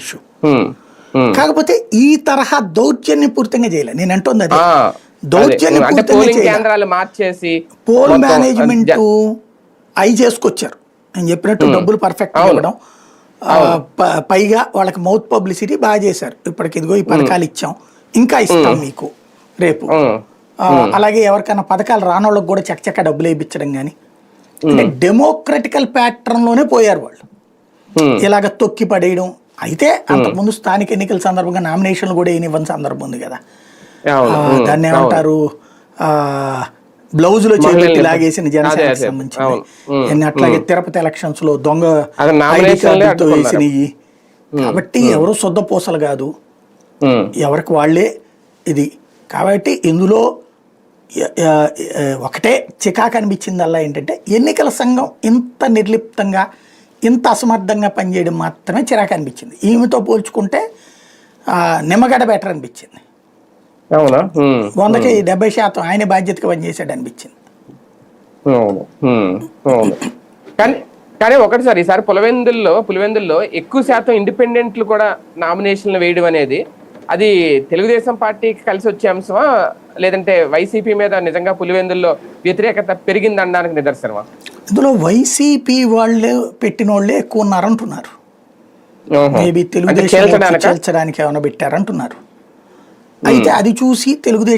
Issue ఉమ్, ఉమ్. కాకపోతే ఈ తరహా నేను అంటుంది అదే. దౌర్జన్య అదే. పూర్తిగా పోలింగ్ చేయాలి. కేంద్రాలు మార్చేసి పోల్ మేనేజ్మెంట్ అవి చేసుకొచ్చారు. నేను చెప్పినట్టు డబ్బులు పర్ఫెక్ట్. ఇవ్వడం. పైగా వాళ్ళకి మౌత్ పబ్లిసిటీ బాగా చేశారు. ఇప్పటికి ఇదిగో ఈ పథకాలు ఇచ్చాం. ఇంకా ఇస్తాం మీకు రేపు. అలాగే ఎవరికైనా పథకాలు రానోళ్ళకి కూడా చక్కచక్క డబ్బులు వేయించడం కానీ అంటే డెమోక్రటికల్ ప్యాటర్న్లోనే పోయారు వాళ్ళు. ఇలాగ తొక్కి పడేయడం అయితే అంతకుముందు స్థానిక ఎన్నికల సందర్భంగా నామినేషన్లు కూడా వేయనివ్వని సందర్భం ఉంది కదా. దాన్ని. ఏమంటారు? బ్లౌజ్లో చేపెట్టి లాగేసిన జనసేనకి ఎన్ని అట్లాగే తిరుపతి ఎలక్షన్స్లో దొంగ. వేసినవి. కాబట్టి ఎవరు శుద్ధపూసలు కాదు. ఉమ్, ఎవరికి వాళ్ళే ఇది. కాబట్టి ఇందులో ఒకటే చికాకు అనిపించిందల్లా ఏంటంటే ఎన్నికల సంఘం ఇంత నిర్లిప్తంగా ఇంత అసమర్థంగా పనిచేయడం మాత్రమే చిరాకు అనిపించింది. ఈమెతో పోల్చుకుంటే నిమ్మగడ్డ బెటర్ అనిపించింది. అవునా? వందకి డెబ్బై శాతం ఆయన బాధ్యతగా పనిచేసాడు అనిపించింది. కానీ కానీ ఒకటి సార్ ఈసారి పులివెందుల్లో పులివెందుల్లో ఎక్కువ శాతం ఇండిపెండెంట్లు కూడా నామినేషన్లు వేయడం అనేది అది తెలుగుదేశం పార్టీకి కలిసి వచ్చే అంశమా? లేదంటే వైసీపీ మీద నిజంగా పులివెందుల్లో వ్యతిరేకత పెరిగింది అనడానికి నిదర్శనమా? ఇందులో వైసీపీ వాళ్ళు పెట్టిన వాళ్ళే ఎక్కువ ఉన్నారంటున్నారు. మేబీ తెలుగుదేశం? చేల్చడానికి ఏమైనా పెట్టారంటున్నారు అయితే అది చూసి తెలుగుదేశం